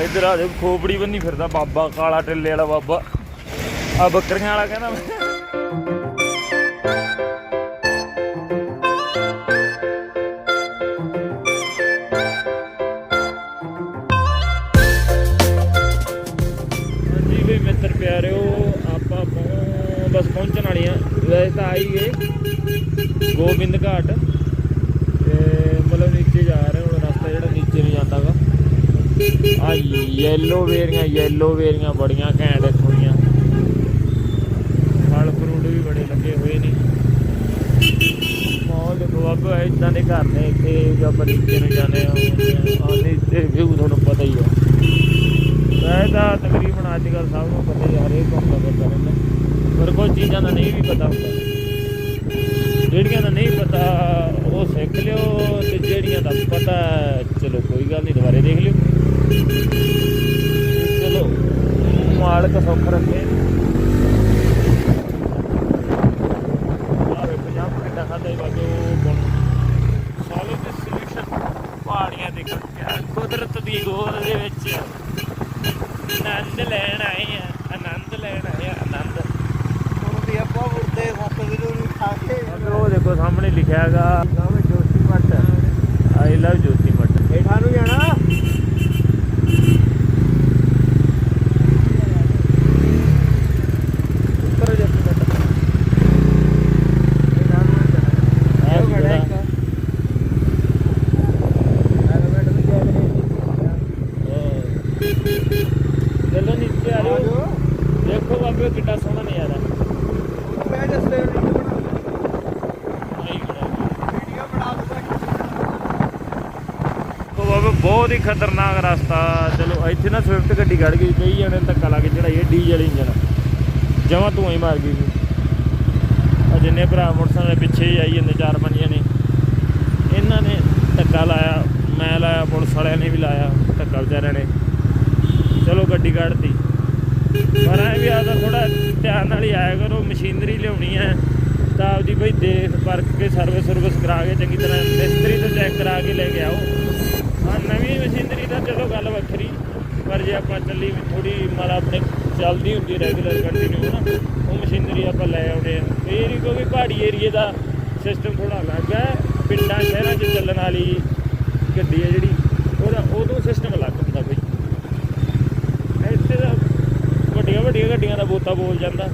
ਇਧਰ ਆ ਦੇ ਖੋਪੜੀ ਬੰਨੀ ਫਿਰਦਾ ਬਾਬਾ, ਕਾਲਾ ਟਿੱਲੇ ਵਾਲਾ ਬਾਬਾ। ਆ ਬੱਕਰੀਆਂ ਵਾਲਾ ਕਹਿੰਦਾ ਮੈਂ। ਹਾਂਜੀ ਵੀ ਮਿੱਤਰ ਪਿਆਰਿਓ, ਆਪਾਂ ਪਹੁੰ- ਬਸ ਪਹੁੰਚਣ ਵਾਲੇ ਆ ਵੈਸੇ ਤਾਂ ਆਈ ਗਏ ਗੋਬਿੰਦ ਘਾਟ, ਤੇ ਮਤਲਬ ਨੀਚੇ ਜਾ ਰਹੇ ਹੁਣ ਰਸਤਾ ਜਿਹੜਾ ਨੀਚੇ ਨੂੰ ਜਾਂਦਾ ਵਾ ਆ ਯੈਲੋ ਵੇਰੀਆਂ ਯੈਲੋ ਵੇਰੀਆਂ ਬੜੀਆਂ ਘੈਂਟ ਇੱਥੋਂ ਫਲ ਫਰੂਟ ਵੀ ਬੜੇ ਲੱਗੇ ਹੋਏ ਨੇ। ਮਾਹੌਲ ਦੇਖੋ, ਬਾਬਾ ਇਦਾਂ ਦੇ ਘਰ ਨੇ ਇੱਥੇ, ਜੋ ਆਪਾਂ ਨੂੰ ਜਾਂਦੇ ਆ ਆ ਨੀਚੇ ਵਿਊ ਤੁਹਾਨੂੰ ਪਤਾ ਹੀ ਆ। ਵੈਸੇ ਤਾਂ ਤਕਰੀਬਨ ਅੱਜ ਕੱਲ੍ਹ ਸਭ ਨੂੰ ਪਤਾ ਹੀ ਹਰੇਕ ਕੰਮ ਦਾ ਪਤਾ ਰਹਿੰਦਾ ਪਰ ਕੋਈ ਚੀਜ਼ਾਂ ਦਾ ਨਹੀਂ ਵੀ ਪਤਾ ਹੁੰਦਾ। ਜਿਹੜੀਆਂ ਦਾ ਨਹੀਂ ਪਤਾ, ਉਹ ਸਿੱਖ ਲਿਓ, ਤੇ ਜਿਹੜੀਆਂ ਦਾ ਪਤਾ, ਚਲੋ ਕੋਈ ਗੱਲ ਨਹੀਂ, ਦੁਬਾਰੇ ਦੇਖ ਲਿਓ। ਚਲੋ ਮਾਲਕ ਸੁੱਖ ਰੱਖੇ। ਆਵੇ ਪੰਜਾਬ ਕਿੱਡਾ ਖਾਦਾ ਬਾਜੋ ਬਣ ਸੋਲਿਡ ਸੋਲੂਸ਼ਨ ਪਹਾੜੀਆਂ ਦੇ ਕਰਕੇ ਕੁਦਰਤ ਦੀ ਗੋਦ ਦੇ ਵਿੱਚ ਆਨੰਦ ਲੈਣ ਆਏ ਆ ਆਨੰਦ ਲੈਣ ਆਏ ਆ ਆਨੰਦ। ਉਹਦੀ ਆਪਾਂ ਸੱਤ ਕਿਲੋ ਨੂੰ ਖਾ ਕੇ। ਉਹ ਦੇਖੋ ਸਾਹਮਣੇ ਲਿਖਿਆ ਹੈਗਾ ਜੋਤੀ ਮੱਟ ਆਈ ਲਵ ਜੋਤੀ ਮੱਟ ਹੇਠਾਂ ਨੂੰ ਜਾਣਾ ਉੱਪਰ ਜੋਤੀ ਮੱਟ ਹੇਠਾਂ ਨੂੰ ਜਾਣਾ ਆਹ ਇਹ ਕੀ ਖੜਾ ਖੜਾ? ਇੱਕ ਹੈਲਮਟ ਵੀ ਜੈਕ ਨੇ ਚਲੋ ਨੀਚੇ ਆ ਆ ਜਾਓ ਜਾਓ ਦੇਖੋ ਬਾਬੇ ਕਿੱਡਾ ਸੋਹਣਾ ਨਜ਼ਾਰਾ ਮੈਂ ਦੱਸੇ ਵੀਡੀਓ ਆਈ ਖੜਾ ਬਣਾ ਦੂੰਗਾ ਉਹ ਬਾਬਾ ਬਹੁਤ ਹੀ ਖਤਰਨਾਕ ਰਸਤਾ। ਚਲੋ, ਇੱਥੇ ਨਾ ਸਵਿਫਟ ਗੱਡੀ ਖੜ ਗਈ, ਕਈ ਜਣੇ ਧੱਕਾ ਲਾ ਕੇ ਚੜਾਈ ਹੈ ਡੀਜ਼ਲ ਇੰਜਨ ਜਮਾਂ ਧੂਆਂ ਹੀ ਮਾਰ ਗਈ ਸੀ। ਆ ਜਿੰਨੇ ਭਰਾ ਮੋਟਰਸਾਈਕਲ ਦੇ ਪਿੱਛੇ ਹੀ ਆਈ ਜਾਂਦੇ, ਚਾਰ ਪੰਜ ਜਣੇ। ਇਹਨਾਂ ਨੇ ਧੱਕਾ ਲਾਇਆ, ਮੈਂ ਲਾਇਆ, ਪੁਲਿਸ ਵਾਲਿਆਂ ਨੇ ਵੀ ਲਾਇਆ, ਧੱਕਾ ਵਿਚਾਰਿਆਂ ਨੇ। ਚਲੋ, ਗੱਡੀ ਕੱਢਤੀ। ਪਰ ਐ ਵੀ ਆਦਾ ਥੋੜਾ ਧਿਆਨ ਨਾਲ ਹੀ ਆਇਆ ਕਰੋ, ਮਸ਼ੀਨਰੀ ਲਿਆਉਣੀ ਹੈ। ਤਾਂ ਆਪਦੀ ਬਈ ਦੇਖ, ਪਰਖ ਕੇ ਸਰਵਿਸ ਸਰਵਿਸ ਕਰਾ ਕੇ ਚੰਗੀ ਤਰ੍ਹਾਂ ਮਿਸਤਰੀ ਤੋਂ ਚੈੱਕ ਕਰਾ ਕੇ ਲੈ ਕੇ ਆਓ। ਨਵੀਂ ਮਸ਼ੀਨਰੀ ਤਾਂ ਚਲੋ ਗੱਲ ਵੱਖਰੀ, ਪਰ ਜੇ ਆਪਾਂ ਚੱਲੀ ਥੋੜੀ ਮਾਰ ਆਪਣੇ ਚੱਲਦੀ ਹੁੰਦੀ ਰੈਗੂਲਰ ਕੰਟੀਨਿਊ ਨਾ ਉਹ ਮਸ਼ੀਨਰੀ ਆਪਾਂ ਲੈ ਆਉਂਦੇ ਆ ਫੇਰ ਹੀ ਕਿਉਂਕਿ ਪਹਾੜੀ ਏਰੀਏ ਦਾ ਸਿਸਟਮ ਥੋੜਾ ਅਲੱਗ ਹੈ, ਪਿੰਡਾਂ, ਸ਼ਹਿਰਾਂ 'ਚ ਚੱਲਣ ਵਾਲੀ ਗੱਡੀ ਹੈ ਜਿਹੜੀ, ਉਹਦਾ ਉਦੋਂ ਸਿਸਟਮ ਅਲੱਗ ਹੁੰਦਾ ਬਈ। ਇੱਥੇ ਦਾ ਵੱਡੀਆਂ ਵੱਡੀਆਂ ਗੱਡੀਆਂ ਦਾ ਬੋਤਾ ਬੋਲ ਜਾਂਦਾ।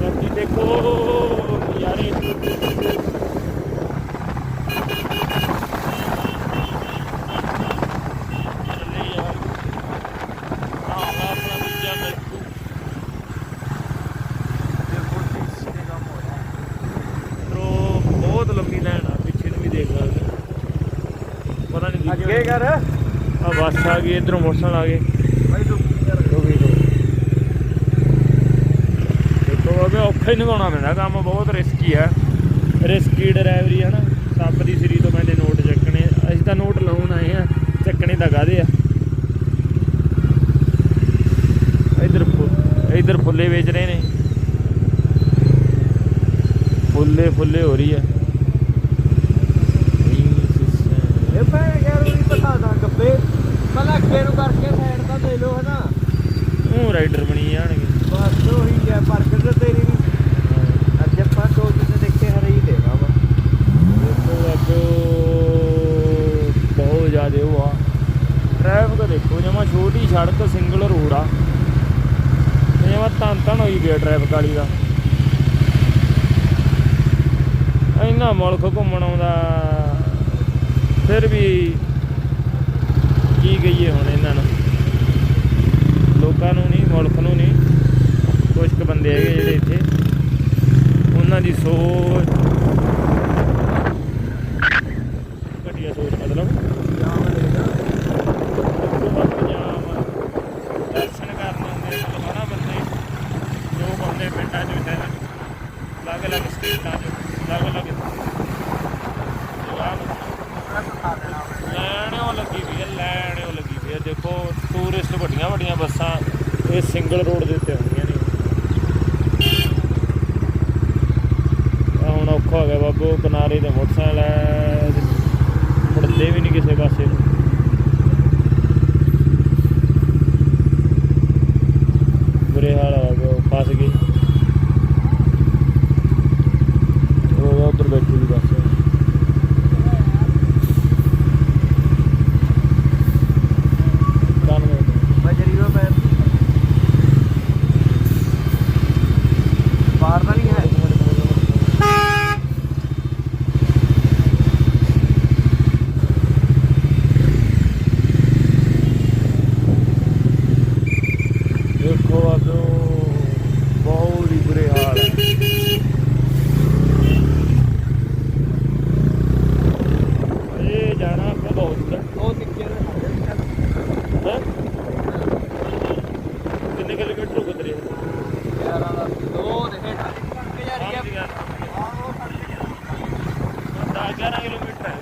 ਬਾਕੀ ਦੇਖੋ ਯਾਰੇ ਚੱਲੇ ਯਾਰ ਆਹ ਆਪਣਾ ਦੂਜਾ ਮਿਲਕੂ ਰੋ ਬਹੁਤ ਲੰਬੀ ਲਾਈਨ ਆ ਪਿੱਛੇ ਨੂੰ ਵੀ ਦੇਖ ਸਕਦੇ ਹੋ। ਪਤਾ ਨਹੀਂ ਅੱਗੇ ਕਰ। ਆ ਬੱਸ ਆ ਗਈ ਇਧਰੋਂ ਮੋਟਰਸਾਈਕਲ ਆ ਗਏ ਭਾਈ ਤੂੰ ਯਾਰ ਦੋ ਦੋ ਦੇਖੋ ਬਾਬੇ ਔਖਾ ਹੀ ਨਿਭਾਉਣਾ ਪੈਂਦਾ ਕੰਮ ਬਹੁਤ ਰਿਸਕੀ ਆ। ਰਿਸਕੀ ਡਰਾਈਵਰੀ ਹੈ ਨਾ ਸੱਪ ਦੀ ਸਰੀ ਤੋਂ ਮੈਨੇ ਨੋਟ ਚੱਕਣੇ ਅਸੀਂ ਤਾਂ ਨੋਟ ਲਾਉਣ ਆਏ ਆ ਚੱਕਣੇ ਤਾਂ ਕਾਹਦੇ ਆ? ਇਧਰ ਇਧਰ ਫੁੱਲੇ ਵੇਚ ਰਹੇ ਨੇ। ਫੁੱਲੇ ਫੁੱਲੇ ਹੋ ਰਹੀ ਆ ਇਹ ਪੈ ਯਾਰ ਉਹ ਪਤਾ ਨਾ ਗੱਬੇ ਪਹਿਲਾਂ ਅੱਗੇ ਨੂੰ ਕਰਕੇ ਸਾਈਡ ਤਾਂ ਦੇ ਲੋ ਹਨਾ। ਉਹ ਰਾਈਡਰ ਬਣੀ ਜਾਣਗੇ। ਬਸ ਉਹੀ ਹੈ ਫ਼ਰਕ ਤੇ ਤੇਰੀ ਵੀ ਅੱਜ ਆਪਾਂ ਦੋ ਦਿਨ ਦੇਖੇ ਹਰੇ ਹੀ ਦੇਵਾ ਵਾ। ਦੇਖੋ ਅੱਗੇ ਬਹੁਤ ਜ਼ਿਆਦਾ ਉਹ ਆ। ਟ੍ਰੈਫਿਕ ਦੇਖੋ ਜਮਾ ਛੋਟੀ ਸੜਕ ਸਿੰਗਲ ਰੋਡ ਆ। ਜਮਾ ਧੰਨ ਧੰਨ ਹੋਈ ਗਿਆ ਟ੍ਰੈਫਿਕ ਵਾਲੀ ਦਾ। ਇੰਨਾ ਮੁਲਕ ਘੁੰਮਣ ਆਉਂਦਾ। ਫਿਰ ਵੀ ਕੀ ਕਹੀਏ ਹੁਣ ਇਹਨਾਂ ਨੂੰ? ਲੋਕਾਂ ਨੂੰ ਨਹੀਂ, ਮੁਲਕ ਨੂੰ ਨਹੀਂ। ਕੁਝ ਕੁ ਬੰਦੇ ਹੈਗੇ ਜਿਹੜੇ ਇੱਥੇ। ਉਹਨਾਂ ਦੀ ਸੋਚ। ਘਟੀਆ ਸੋਚ ਮਤਲਬ। ਦਰਸ਼ਨ ਕਰਨ ਆਉਂਦੇ ਮਤਲਬ ਹਨਾ ਬੰਦੇ। ਜੋ ਬੰਦੇ ਪਿੰਡਾਂ 'ਚ ਵਿਚਾਰੇ ਅਲੱਗ ਅਲੱਗ ਸਟੇਟਾਂ 'ਚ ਅਲੱਗ ਅਲੱਗ ਜਗ੍ਹਾ ਲੈਣਿਓ ਲੱਗੀ ਵੀ ਹੈ ਲੈਣਿਓ ਲੱਗੀ ਵੀ ਹੈ ਦੇਖੋ, ਟੂਰਿਸਟ ਵੱਡੀਆਂ ਵੱਡੀਆਂ ਬੱਸਾਂ ਇਹ ਸਿੰਗਲ ਰੋਡ ਦੇ ਉੱਤੇ ਆਉਂਦੀਆਂ ਨੇ। ਹੁਣ ਔਖਾ ਹੋ ਗਿਆ ਬਾਬੂ, ਕਿਨਾਰੇ ਤੇ ਮੋਟਰਸਾਈਕਲ ਹੈ ਜਾਂਦੇ ਵੀ ਨਹੀਂ ਕਿਸੇ ਪਾਸੇ ਨੂੰ। ਬੁਰੇ ਹਾਲ ਹੋ ਗਏ ਫਸ ਗਏ। ਉਹ ਉਧਰ ਬੈਠੀ ਦੀ ਬੱਸ ਕਾਨ ਬਜਰੀ ਦਾ ਪੈਰ ਬਾਹਰ ਤਾਂ ਨਹੀਂ ਹੈ ਦੇਖੋ ਆਪੋ ਬਹੁਤ ਹੀ ਬੁਰੇ ਹਾਲ ਹੈ ਇਹ ਜਾਣਾ ਆਪਾਂ ਬਹੁਤ ਉਹ ਨਿੱਕੇ ਦੇ ਹੈ ਕਿੰਨੇ ਕਿਲੋਮੀਟਰ ਹੋ ਗਏ 11 ਦਾ ਦੋ ਦੇ ਹੇਠ ਕਰਕੇ ਜਾ ਰਹੀ ਹੈ 11 ਕਿਲੋਮੀਟਰ ਹੈ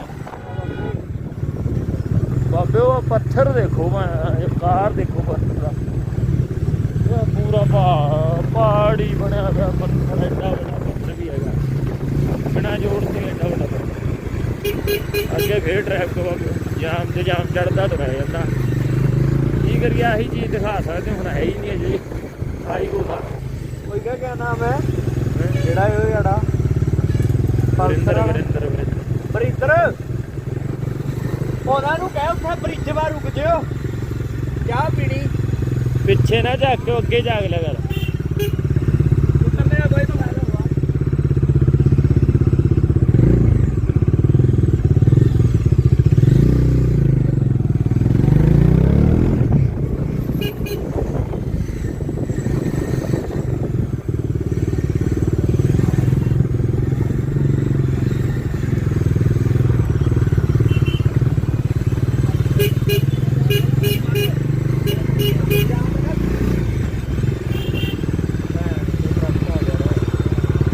ਬਾਬੇ ਉਹ ਪੱਥਰ ਦੇਖੋ ਮੈਂ ਇਹ ਕਾਰ ਦੇਖੋ ਪੱਥਰ ਦਾ। ਇਹ ਪੂਰਾ ਪਹਾੜ ਬਣਿਆ ਹੋਇਆ ਪੱਥਰ ਐਡਾ ਵੱਡਾ ਪੱਥਰ ਵੀ ਹੈਗਾ। ਬਿਨਾ ਜੋੜ ਤੇ ਐਡਾ ਵੱਡਾ ਅੱਗੇ ਫੇਰ ਟ੍ਰੈਫਿਕ ਬਾਬੇ ਜਾਮ ਤੇ ਜਾਮ ਚੜਦਾ ਤਾਂ ਰਹਿ ਜਾਂਦਾ। ਕੀ ਕਰੀਏ ਆਹੀ ਚੀਜ਼ ਦਿਖਾ ਸਕਦੇ ਹੁਣ ਹੈ ਹੀ ਨਹੀਂ ਅਜੇ। ਆਈ ਕੋ ਦਾ ਕੋਈ ਕਾ ਕਿਆ ਨਾਮ ਹੈ ਜਿਹੜਾ ਇਹ ਜਿਹੜਾ। ਵਰਿੰਦਰ ਪਲਸਰ ਵਰਿੰਦਰ ਵਰਿੰਦਰ। ਬਰਿੰਦਰ ਉਹਨਾਂ ਨੂੰ ਕਹਿ ਉੱਥੇ ਬ੍ਰਿਜ ਵਾ ਰੁਕ ਜਿਓ। ਚਾਹ ਪੀਣੀ। ਪਿੱਛੇ ਨਾ ਜਾ ਕੇ ਅੱਗੇ ਝਾਕ ਲਿਆ ਕਰ ਉਤਰਨੇ ਦਾ ਕੋਈ ਤਾਂ ਫਾਇਦਾ ਹੋਗਾ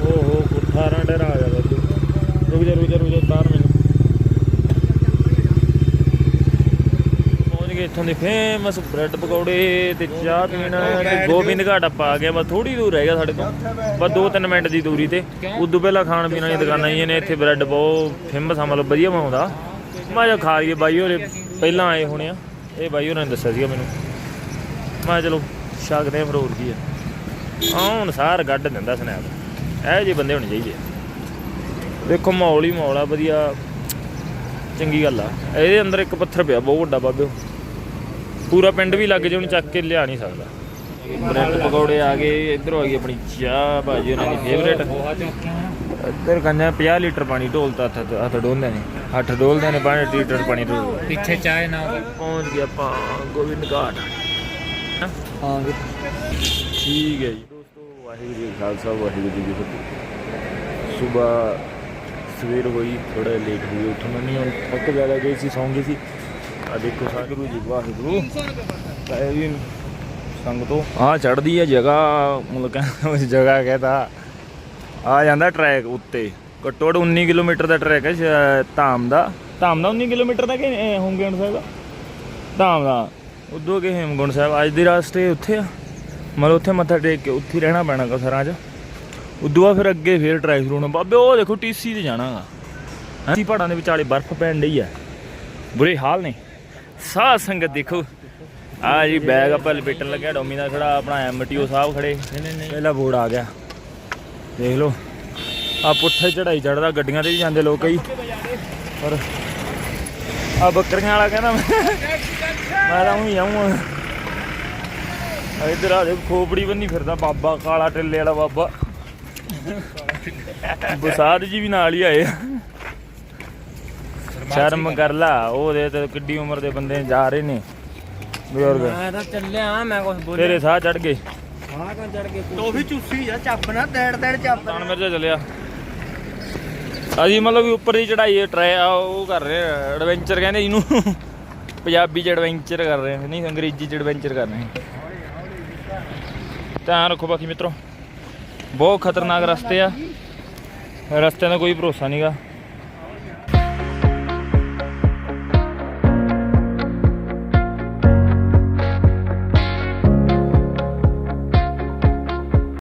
ਓਹੋ ਕੁੱਠਾਰਾਂ ਡੇਰਾ ਆ ਗਿਆ ਬੱਬੂ ਰੁਕ ਜਾ ਰੁਕ ਜਾ ਰੁਕ ਜਾ ਤਾਰ ਮੈਨੂੰ ਪਹੁੰਚ ਗਏ ਇੱਥੋਂ ਦੇ ਫੇਮਸ ਬ੍ਰੈਡ ਪਕੌੜੇ ਤੇ ਚਾਹ ਪੀਣਾ ਤੇ ਗੋਬਿੰਦ ਘਾਟ ਆਪਾਂ ਆ ਗਏ ਬਸ ਥੋੜੀ ਦੂਰ ਰਹਿ ਗਿਆ ਸਾਡੇ ਤੋਂ। ਬਸ 2-3 ਮਿੰਟ ਦੀ ਦੂਰੀ ਤੇ। ਉਦੋਂ ਪਹਿਲਾਂ ਖਾਣ ਪੀਣ ਵਾਲੀਆਂ ਦੁਕਾਨਾਂ ਹੀ ਨੇ ਇੱਥੇ ਬ੍ਰੈਡ ਬਹੁਤ ਫੇਮਸ ਆ ਮਤਲਬ ਵਧੀਆ ਬਣਾਉਂਦਾ। ਮੈਂ ਜਾ ਖਾ ਲਈਏ ਬਾਈ ਹੋਰੇ ਪਹਿਲਾਂ ਆਏ ਹੋਣੇ ਆ। ਇਹ ਬਾਈ ਹੋਰਾਂ ਨੇ ਦੱਸਿਆ ਸੀਗਾ ਮੈਨੂੰ। ਮੈਂ ਚਲੋ ਛਕਦੇ ਆ ਫਿਰ ਹੋਰ ਕੀ ਆ। ਆਹ ਹੁਣ ਸਾਰ ਗੱਡ ਦਿੰਦਾ ਸਨੈਪ। ਇਹੋ ਜਿਹੇ ਬੰਦੇ ਹੋਣੇ ਚਾਹੀਦੇ ਦੇਖੋ ਮਾਹੌਲ ਹੀ ਮਾਹੌਲ ਆ ਵਧੀਆ। ਚੰਗੀ ਗੱਲ ਆ। ਇਹਦੇ ਅੰਦਰ ਇੱਕ ਪੱਥਰ ਪਿਆ ਬਹੁਤ ਵੱਡਾ ਬਾਬਿਓ ਪੂਰਾ ਪਿੰਡ ਵੀ ਲੱਗ ਜੇ ਉਹਨੂੰ ਚੱਕ ਕੇ ਲਿਆ ਨਹੀਂ ਸਕਦਾ। ਬ੍ਰੈਡ ਪਕੌੜੇ ਆ ਗਏ ਇੱਧਰ ਆ ਗਈ ਆਪਣੀ ਚਾਹ ਭਾਜੀ ਉਹਨਾਂ ਦੀ ਫੇਵਰੇਟ ਇੱਧਰ ਕੰਨਾ 50 ਲੀਟਰ ਪਾਣੀ ਢੋਲਤਾ ਹੱਥ ਹੱਥ ਡੋਲਦੇ ਨੇ। ਹੱਥ ਡੋਲਦੇ ਨੇ 5 ਲੀਟਰ ਪਾਣੀ ਡੋਲਦੇ ਪਿੱਛੇ ਚਾਹ ਨਾ ਪਹੁੰਚ ਗਏ ਆਪਾਂ ਗੋਬਿੰਦ ਘਾਟ। ਹਾਂ। ਠੀਕ ਹੈ ਜੀ। ਦੋਸਤੋ ਵਾਹਿਗੁਰੂ ਜੀ ਖਾਲਸਾ ਵਾਹਿਗੁਰੂ ਜੀ ਕੀ ਫਤਿਹ। ਸਵੇਰ ਸਵੇਰ ਹੋਈ ਥੋੜਾ ਲੇਟ ਹੋ ਗਏ ਉੱਠਣਾ ਨਹੀਂ ਹੁਣ ਥੱਕ ਜ਼ਿਆਦਾ ਗਈ ਸੀ ਸੌਂ ਗਈ ਸੀ। ਆ ਦੇਖੋ ਵਾਹਿਗੁਰੂ ਜੀ, ਵਾਹਿਗੁਰੂ। ਕਾਇ ਵੀ ਸੰਗਤੋ। ਆ ਚੜਦੀ ਹੈ ਜਗ੍ਹਾ, ਮਤਲਬ ਕਹਿੰਦਾ ਉਸ ਜਗ੍ਹਾ ਕਹਿੰਦਾ ਆ ਜਾਂਦਾ ਟਰੈਕ ਉੱਤੇ। ਘੱਟੋ ਘੱਟ 19 ਕਿਲੋਮੀਟਰ ਦਾ ਟਰੈਕ ਹੈ ਧਾਮ ਦਾ। ਧਾਮ ਦਾ 19 ਕਿਲੋਮੀਟਰ ਦਾ ਕਿ ਹੋਮਗੇਟ ਸਾਹਿਬ ਧਾਮ ਦਾ। ਉਦੋਂ ਕੇ ਹੇਮਗੁੰਡ ਸਾਹਿਬ, ਅੱਜ ਦੀ ਰਾਸਤੇ ਉੱਥੇ ਆ। ਮਤਲਬ ਉੱਥੇ ਮੱਥਾ ਟੇਕ ਕੇ ਉੱਥੇ ਹੀ ਰਹਿਣਾ ਪੈਣਾ ਕਸਰਾਂ 'ਚ। ਉਦੋਂ ਬਾਅਦ ਫਿਰ ਅੱਗੇ ਫਿਰ ਟਰੈਕ ਸ਼ੁਰੂ ਹੋਣਾ। ਬਾਬੇ, ਉਹ ਦੇਖੋ ਟੀਸੀ ਤੇ ਜਾਣਾਗਾ ਹਾਂ? ਪਹਾੜਾਂ ਦੇ ਵਿਚਾਲੇ ਬਰਫ਼ ਪੈਣ ਡਈ ਆ। ਬੁਰੇ ਹਾਲ ਨੇ। ਸਾਹ ਸੰਗਤ ਦੇਖੋ। ਆ ਜੀ ਬੈਗ ਆਪਾਂ ਲਪੇਟਣ ਲੱਗਿਆ, ਡੋਮੀ ਦਾ ਖੜਾ, ਆਪਣਾ ਐਮਟੀਓ ਸਾਹਿਬ ਖੜੇ। ਪਹਿਲਾ ਬੋਰਡ ਆ ਗਿਆ। ਦੇਖ ਲਓ। ਆ ਪੁੱਠੇ ਚੜਾਈ ਚੜਦਾ ਗੱਡੀਆਂ ਤੇ ਵੀ ਜਾਂਦੇ ਲੋਕ ਕਈ। ਪਰ ਆ ਬੱਕਰੀਆਂ ਵਾਲਾ ਕਹਿੰਦਾ ਮੈਂ ਮੈਂ ਤਾਂ ਉਹੀ ਆਉਂ ਇਧਰ ਆ ਦੇ ਖੋਪੜੀ ਬੰਨੀ ਫਿਰਦਾ, ਬਾਬਾ, ਕਾਲਾ ਟਿੱਲੇ ਵਾਲਾ ਬਾਬਾ। ਬਸਾਦ ਜੀ ਵੀ ਨਾਲ ਹੀ ਆਏ ਆ। ਸ਼ਰਮ ਕਰ ਲਾ ਉਹਦੇ ਤੇ ਕਿੱਡੀ ਉਮਰ ਦੇ ਬੰਦੇ ਜਾ ਰਹੇ ਨੇ। ਬਜ਼ੁਰਗ। ਮੈਂ ਤਾਂ ਚੱਲਿਆ ਮੈਂ ਕੁਝ ਬੋਲਿਆ ਤੇਰੇ ਸਾਹ ਚੜ ਗਏ। ਹਾਂ ਕਾ ਚੜ ਕੇ ਤੋ? ਵੀ ਚੁੱਸੀ ਆ ਚੱਪ ਨਾ ਡੈੜ ਡੈੜ ਚੱਪ ਤਾਨ ਮਿਰਜ਼ਾ ਚੱਲਿਆ। ਅਸੀਂ ਮਤਲਬ ਵੀ ਉੱਪਰ ਦੀ ਚੜਾਈ ਟਰੈ ਉਹ ਕਰ ਰਹੇ ਐਡਵੈਂਚਰ ਕਹਿੰਦੇ ਇਹਨੂੰ। ਪੰਜਾਬੀ ਚ ਐਡਵੈਂਚਰ ਕਰ ਰਹੇ ਨਹੀਂ ਅੰਗਰੇਜ਼ੀ ਚ ਐਡਵੈਂਚਰ ਕਰ ਰਹੇ। ਧਿਆਨ ਰੱਖੋ ਬਾਕੀ ਮਿੱਤਰੋ। ਬਹੁਤ ਖਤਰਨਾਕ ਰਸਤੇ ਆ। ਰਸਤਿਆਂ ਦਾ ਕੋਈ ਭਰੋਸਾ ਨਹੀਂਗਾ